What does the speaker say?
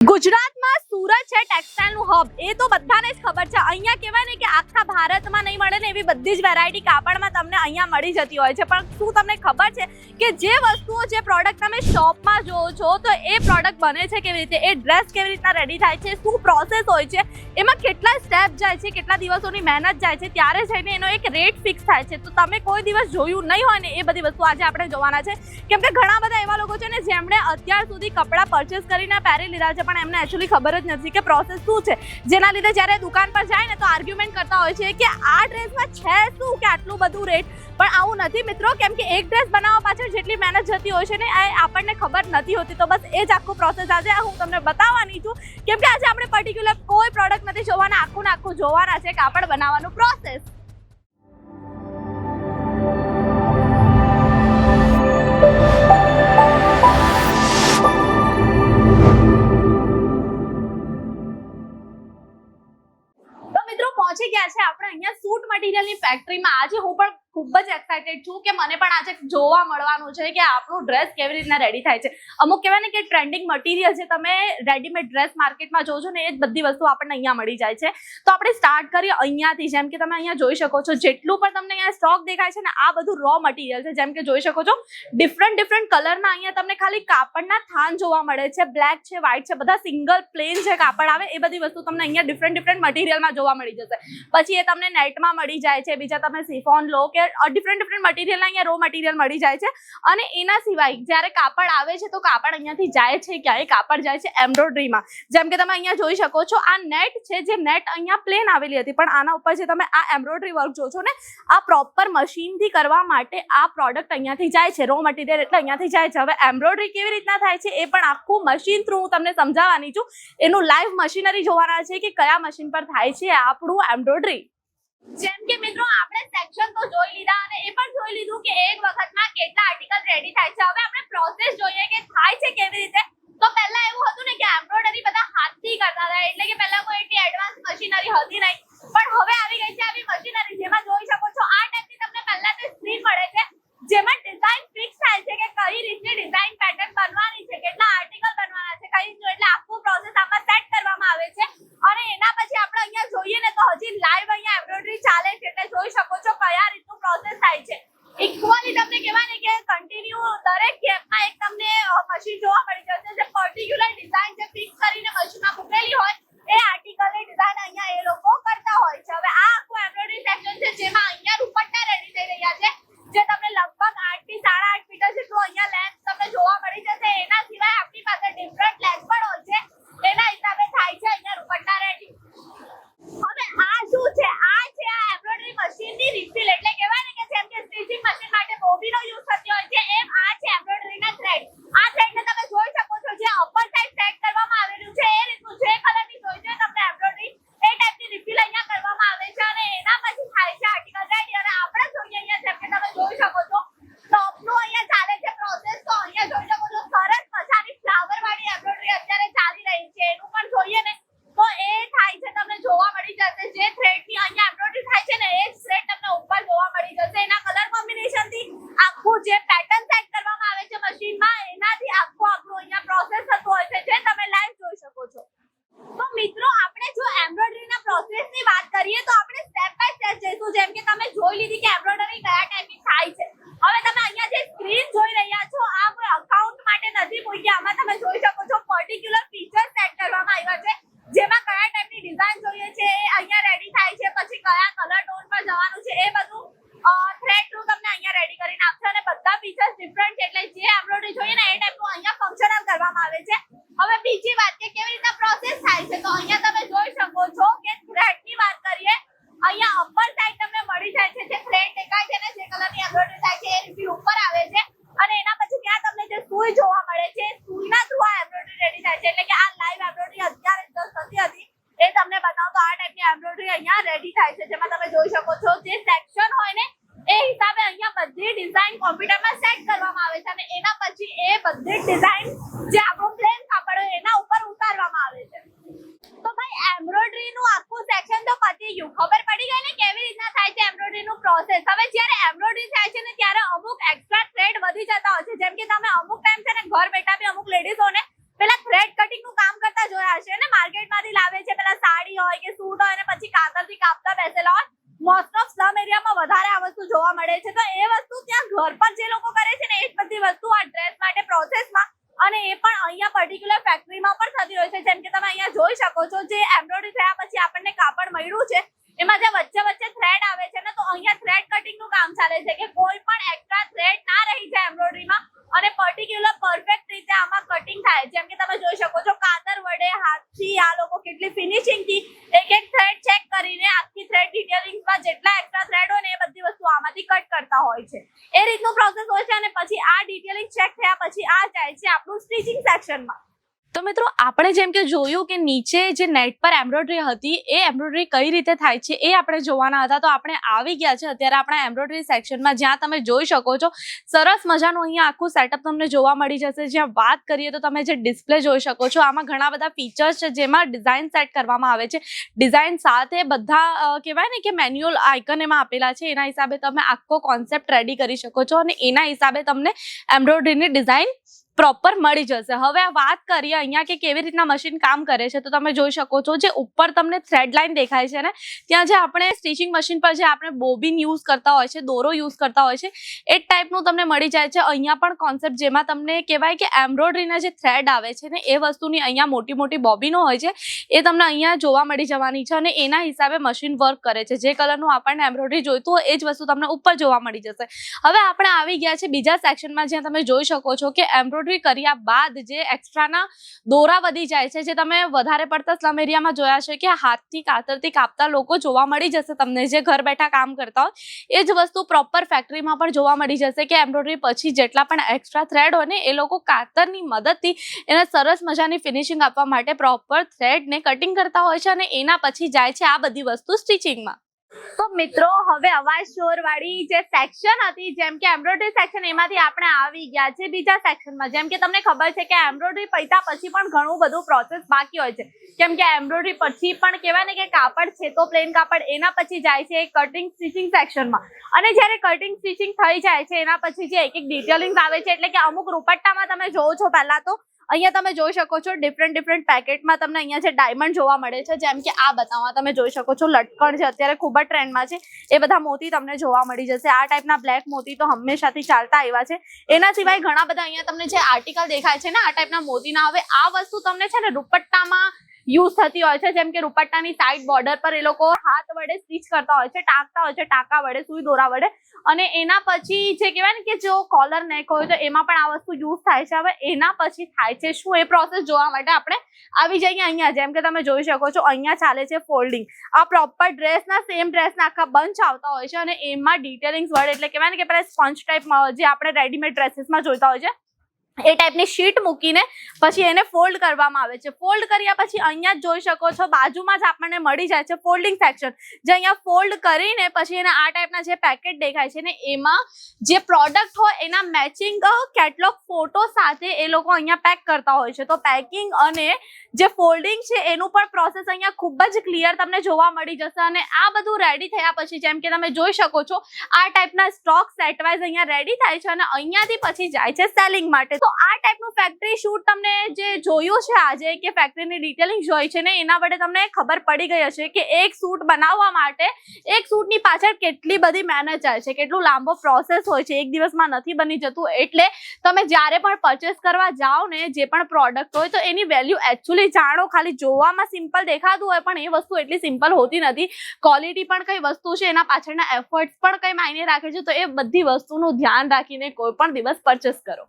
ગુજરાતમાં સુરત છે ટેક્સટાઇલનું હબ એ તો બધાને જ ખબર છે. અહીંયા કહેવાય ને કે આખા ભારતમાં નહીં મળે ને એવી બધી જ વેરાયટી કાપડમાં તમને અહીંયા મળી જતી હોય છે. પણ શું તમને ખબર છે કે જે વસ્તુઓ, જે પ્રોડક્ટ તમે શોપમાં જોવો છો, તો એ પ્રોડક્ટ બને છે કેવી રીતે? એ ડ્રેસ કેવી રીતના રેડી થાય છે? શું પ્રોસેસ હોય છે? એમાં કેટલા સ્ટેપ જાય છે? કેટલા દિવસોની મહેનત જાય છે? ત્યારે જઈને એનો એક રેટ ફિક્સ થાય છે. તો તમે કોઈ દિવસ જોયું નહીં હોય ને એ બધી વસ્તુ આજે આપણે જોવાના છે. કેમ કે ઘણા બધા એવા લોકો છે ને, જેમણે અત્યાર સુધી કપડાં પરચેસ કરીને પહેરી લીધા છે પણ એમને એકચ્યુઅલી ખબર જ નથી કે પ્રોસેસ શું છે. જેના લીધે જ્યારે દુકાન પર જાય ને તો આર્ગ્યુમેન્ટ કરતા હોય છે કે આ ડ્રેસમાં છે શું કે આટલું બધું રેટ પણ આવું નથી. મિત્રો, કેમ કે એક ડ્રેસ બનાવવા પાછળ જેટલી મહેનત જતી હોય છે ને, એ આપણને ખબર નથી હોતી. તો બસ એ જ આખું પ્રોસેસ આજે હું તમને બતાવવાની છું. કેમ કે આજે આપણે પર્ટિક્યુલર કોઈ પ્રોડક્ટ નથી જોવાના. આખું ને આખું જોવાના છે કાપડ બનાવવાનું પ્રોસેસ મટીરિયલની ફેક્ટરીમાં આજે હું પણ ખૂબ જ એક્સાઇટેડ છું કે મને પણ આજે જોવા મળવાનું છે કે આપણું ડ્રેસ કેવી રીતના રેડી થાય છે. અમુક કહેવાય ને કે ટ્રેન્ડિંગ મટીરિયલ છે તમે રેડીમેડ ડ્રેસ માર્કેટમાં જોજો ને એ જ બધી વસ્તુ આપણને અહીંયા મળી જાય છે. તો આપણે સ્ટાર્ટ કરીએ અહીંયાથી, જેમ કે તમે અહીંયા જોઈ શકો છો, જેટલું પણ તમને અહીંયા સ્ટોક દેખાય છે ને આ બધું રો મટીરિયલ છે. જેમ કે જોઈ શકો છો ડિફરન્ટ ડિફરન્ટ કલરના અહીંયા તમને ખાલી કાપડના થાન જોવા મળે છે. બ્લેક છે વ્હાઇટ છે, બધા સિંગલ પ્લેન જે કાપડ આવે એ બધી વસ્તુ તમને અહીંયા ડિફરન્ટ ડિફરન્ટ મટીરિયલમાં જોવા મળી જશે. પછી એ તમને નેટમાં મળી જાય છે. બીજા તમે સિફોન લો કે ડિફરન્ટ ડિફરન્ટ મટીરિયલ અહીંયા રો મટીરિયલ મળી જાય છે. અને એના સિવાય જ્યારે કાપડ આવે છે તો કાપડ અહીંયાથી જાય છે ક્યાંય? કાપડ જાય છે એમ્બ્રોઇડરીમાં. જેમ કે તમે અહીંયા જોઈ શકો છો, આ નેટ છે જે નેટ અહીંયા પ્લેન આવેલી હતી. પણ આના ઉપર જે તમે આ એમ્બ્રોઇડરી વર્ક જો છો ને, આ પ્રોપર મશીનથી કરવા માટે આ પ્રોડક્ટ અહીંયાથી જાય છે. રો મટીરિયલ એટલે અહીંયાથી જાય છે. હવે એમ્બ્રોઇડરી કેવી રીતના થાય છે એ પણ આખું મશીન થ્રુ હું તમને સમજાવવાની છું. એનું લાઈવ મશીનરી જોવાના છે કે કયા મશીન પર થાય છે આપણું એમ્બ્રોઇડરી જેમ કે મિત્રો, આપણે સેક્શન તો જોઈ લીધા અને એ પણ જોઈ લીધું કે એક વખતમાં કેટલા આર્ટિકલ રેડી થાય છે. હવે આપણે પ્રોસેસ જોઈએ કે થાય છે કેવી રીતે. તો પહેલા એવું હતું ને કે એમ્બ્રોઇડરી બધા હાથથી કરતા હતા. એટલે કે પહેલા કોઈ એટલી એડવાન્સ મશીનરી હતી નહીં. પણ હવે આવી ગઈ છે આવી મશીનરી જેમાં જોઈ શકો છો, આ ટાઈપની તમને પહેલા તો સ્ક્રીન મળે છે. જેમાં ડિઝાઇન ફિક્સ થાય છે કે કઈ રીતની ડિઝાઇન પેટર્ન બનવાની છે કેટલા આર્ટિકલ બનવાના છે કઈ રીતનું એટલે આખું પ્રોસેસ આમાં સેટ કરવામાં આવે છે અને એના પછી આપણે અહીંયા જોઈએ ને તો હજી લાઈવ અહીંયા એમ્બ્રોઇડરી ચાલે છે એટલે જોઈ શકો છો કયા રીતનું પ્રોસેસ થાય છે ઇક્વલી તમને કહેવાય ને કે કન્ટિન્યુ દરેક ગેપમાં એક તમને મશીન જોવા મળી જશે જે પર્ટિક્યુલર ડિઝાઇન જે ફિક્સ કરીને મશીનમાં મૂકેલી હોય અહીંયા એમ્બ્રોઇડરી થાય છે ને, એ થ્રેડ તમને ઉપર જોવા મળી જશે. એના કલર કોમ્બિનેશનથી આખું જે પેટર્ન સેટ કરવામાં આવે છે મશીનમાં એનાથી આખો આપણો અહીંયા પ્રોસેસ થતો હોય છે, જે તમે લાઈવ જોઈ શકો છો. તો મિત્રો, આપણે જો એમ્બ્રોઇડરી પ્રોસેસની વાત કરીએ, તો આપણે સ્ટેપ બાય સ્ટેપ જઈશું. જેમ કે તમે જોઈ લીધી કે એમ્બ્રોઇડરી કયા ટાઈપ ડિફરન્ટ એટલે જે એમ્બ્રોઇડરી જોઈએ ને એ ટાઈપનું અહીંયા ફંક્શનલ કરવામાં આવે છે. હવે બીજી વાત કે કેવી રીતના પ્રોસેસ થાય છે? તો અહીંયા તમે જોઈ શકો છો કે થ્રેડની વાત કરીએ, અહીંયા અપર સાઈડ તમને મળી જાય છે જે થ્રેડ દેખાય છે ને, જે કલરની એમ્બ્રોઇડરી થાય છે, એ રીતની ઉપર આવે છે. અને એના પછી ત્યાં તમને જે સૂઈ જોવા મળે છે, સૂઈના થ્રુ આ એમ્બ્રોઇડરી રેડી થાય છે. એટલે કે આ કાપતા બેસેલા હોય. મોસ્ટ ઓફ સ્લમ એરિયામાં વધારે આ વસ્તુ જોવા મળે છે. તો એ વસ્તુ ત્યાં ઘર પર જે લોકો કરે છે ને, એ બધી વસ્તુ આ ડ્રેસ માટે પ્રોસેસમાં અને એ પણ અહીંયા પર્ટિક્યુલર ફેક્ટરીમાં પણ થતી હોય છે. જેમ કે તમે અહીંયા જોઈ શકો છો, જે એમ્બ્રોઇડરી થયા પછી આપણને કાપડ મળ્યું છે. એમાં જે વચ્ચે વચ્ચે થ્રેડ આવે છે ને, તો અહીંયા થ્રેડ કટિંગનું કામ ચાલે છે કે કોઈ પણ એક્સ્ટ્રા થ્રેડ ના રહી જાય એમ્બ્રોઇડરીમાં અને પર્ટિક્યુલર પરફેક્ટ રીતે આમાં કટિંગ થાય. જેમ કે તમે જોઈ શકો છો, કાતર વડે હાથથી આ લોકો કેટલી ફિનિશિંગથી એક એક થ્રેડ ચેક કરીને આખી થ્રેડ ડિટેલિંગમાં જેટલા એક્સ્ટ્રા થ્રેડ હોય ને એ બધી વસ્તુ આમાંથી કટ કરતા હોય છે. એ રીતનું પ્રોસેસ હોય છે અને પછી આ ડિટેલિંગ ચેક થયા પછી આ જાય છે આપણું સ્ટિચિંગ સેક્શનમાં તો મિત્રો, આપણે જેમ કે જોયું કે નીચે જે નેટ પર એમ્બ્રોઇડરી હતી, એ એમ્બ્રોઇડરી કઈ રીતે થાય છે એ આપણે જોવાના હતા. તો આપણે આવી ગયા છે અત્યારે આપણા એમ્બ્રોઇડરી સેક્શનમાં, જ્યાં તમે જોઈ શકો છો. સરસ મજાનું અહીંયા આખું સેટઅપ તમને જોવા મળી જશે. જ્યાં વાત કરીએ તો તમે જે ડિસ્પ્લે જોઈ શકો છો, આમાં ઘણા બધા ફીચર્સ છે જેમાં ડિઝાઇન સેટ કરવામાં આવે છે. ડિઝાઇન સાથે બધા કહેવાય ને કે મેન્યુઅલ આઇકન એમાં આપેલા છે. એના હિસાબે તમે આખો કોન્સેપ્ટ રેડી કરી શકો છો અને એના હિસાબે તમને એમ્બ્રોઇડરીની ડિઝાઇન પ્રોપર મળી જશે. હવે વાત કરીએ અહીંયા કે કેવી રીતના મશીન કામ કરે છે, તો તમે જોઈ શકો છો, જે ઉપર તમને થ્રેડ લાઈન દેખાય છે ને, ત્યાં જે આપણે સ્ટિચિંગ મશીન પર જે આપણે બોબિન યુઝ કરતા હોય છે, દોરો યુઝ કરતા હોય છે, એ જ ટાઈપનું તમને મળી જાય છે. અહીંયા પણ કોન્સેપ્ટ જેમાં તમને કહેવાય કે એમ્બ્રોઇડરીના જે થ્રેડ આવે છે ને, એ વસ્તુની અહીંયા મોટી મોટી બોબિનો હોય છે, એ તમને અહીંયા જોવા મળી જવાની છે અને એના હિસાબે મશીન વર્ક કરે છે. જે કલરનું આપણને એમ્બ્રોઇડરી જોઈતું હોય, એ જ વસ્તુ તમને ઉપર જોવા મળી જશે. હવે આપણે આવી ગયા છે બીજા સેક્શનમાં જ્યાં તમે જોઈ શકો છો કે એમ્બ્રોઇડરી કર્યા બાદ જે એક્સ્ટ્રાના દોરા વધી જાય છે, જે તમે વધારે પડતા સ્લમ એરિયામાં જોયા છે કે હાથથી કાતરથી કાપતા લોકો જોવા મળી જશે તમને. જે ઘર બેઠા કામ કરતા હોય, એ જ વસ્તુ પ્રોપર ફેક્ટરીમાં પણ જોવા મળી જશે કે એમ્બ્રોઇડરી પછી જેટલા પણ એક્સ્ટ્રા થ્રેડ હોય ને, એ લોકો કાતરની મદદથી એને સરસ મજાની ફિનિશિંગ આપવા માટે પ્રોપર થ્રેડને કટિંગ કરતા હોય છે અને એના પછી જાય છે આ બધી વસ્તુ સ્ટિચિંગમાં તો મિત્રો, હવે અવાજ શોર વાળી જે સેક્શન હતી, જેમ કે એમ્બ્રોઇડરી સેક્શન એમાંથી આપણે આવી ગયા છે બીજા સેક્શનમાં જેમ કે તમને ખબર છે કે એમ્બ્રોઇડરી પૈસા પછી પણ ઘણું બધું પ્રોસેસ બાકી હોય છે. કેમ કે એમ્બ્રોઇડરી પછી પણ કહેવાય ને કે કાપડ છે તો પ્લેન કાપડ, એના પછી જાય છે કટિંગ સ્ટિચિંગ સેક્શનમાં અને જ્યારે કટિંગ સ્ટિચિંગ થઈ જાય છે, એના પછી જે એક એક ડિટેલિંગ આવે છે, એટલે કે અમુક રૂપટ્ટામાં તમે જોવો છો પહેલા તો અહીંયા તમે જોઈ શકો છો ડિફરન્ટ ડિફરન્ટ પેકેટમાં તમને અહીંયા જે ડાયમંડ જોવા મળે છે, જેમ કે આ બતાવવા તમે જોઈ શકો છો લટકણ છે, અત્યારે ખૂબ જ ટ્રેન્ડમાં છે. એ બધા મોતી તમને જોવા મળી જશે. આ ટાઈપના બ્લેક મોતી તો હંમેશાથી ચાલતા આવ્યા છે. એના સિવાય ઘણા બધા અહીંયા તમને જે આર્ટિકલ દેખાય છે ને, આ ટાઈપના મોતીના, હવે આ વસ્તુ તમને છે ને, દુપટ્ટામાં યુઝ થતી હોય છે, જેમ કે દુપટ્ટાની સાઈડ બોર્ડર પર એ લોકો હાથ વડે સ્ટીચ કરતા હોય છે, ટાંકતા હોય છે, ટાંકા વડે, સુઈ દોરા વડે. અને એના પછી જે કહેવાય ને કે જો કોલર નેક હોય તો એમાં પણ આ વસ્તુ યુઝ થાય છે. હવે એના પછી થાય છે શું? એ પ્રોસેસ જોવા માટે આપણે આવી જઈએ અહીંયા. જેમ કે તમે જોઈ શકો છો, અહીંયા ચાલે છે ફોલ્ડિંગ આ પ્રોપર ડ્રેસના સેમ ડ્રેસના આખા બંચ આવતા હોય છે અને એમાં ડિટેલિંગ્સ વડે, એટલે કહેવાય ને કે પેલા સ્પંચ ટાઈપ જે આપણે રેડીમેડ ડ્રેસીસમાં જોઈતા હોય છે એ ટાઈપની શીટ મૂકીને પછી એને ફોલ્ડ કરવામાં આવે છે. ફોલ્ડ કર્યા પછી અહીંયા જ જોઈ શકો છો, બાજુમાં જ આપણને મળી જાય છે ફોલ્ડિંગ સેક્શન જે અહીંયા ફોલ્ડ કરીને પછી એને આ ટાઈપના જે પેકેટ દેખાય છે ને, એમાં જે પ્રોડક્ટ હોય એના મેચિંગ કેટલોગ ફોટો સાથે એ લોકો અહીંયા પેક કરતા હોય છે. તો પેકિંગ અને જે ફોલ્ડિંગ છે, એનું પણ પ્રોસેસ અહીંયા ખૂબ જ ક્લિયર તમને જોવા મળી જશે અને આ બધું રેડી થયા પછી, જેમ કે તમે જોઈ શકો છો, આ ટાઈપના સ્ટોક સેટવાઇઝ અહીંયા રેડી થાય છે અને અહીંયાથી પછી જાય છે સેલિંગ માટે. તો આ ટાઈપનું ફેક્ટરી શૂટ તમને જે જોયું છે આજે કે ફેક્ટરીની ડિટેલિંગ જોઈ છે ને, એના વડે તમને ખબર પડી ગઈ હશે કે એક સૂટ બનાવવા માટે એક સૂટની પાછળ કેટલી બધી મહેનત જાય છે, કેટલું લાંબો પ્રોસેસ હોય છે, એક દિવસમાં નથી બની જતું. એટલે તમે જ્યારે પણ પરચેસ કરવા જાઓ ને, જે પણ પ્રોડક્ટ હોય, તો એની વેલ્યુ એકચ્યુઅલી જાણો. ખાલી જોવામાં સિમ્પલ દેખાતું હોય, પણ એ વસ્તુ એટલી સિમ્પલ હોતી નથી. ક્વોલિટી પણ કઈ વસ્તુ છે, એના પાછળના એફર્ટ્સ પણ કઈ માયને રાખે છે, તો એ બધી વસ્તુનું ધ્યાન રાખીને કોઈ પણ દિવસ પરચેસ કરો.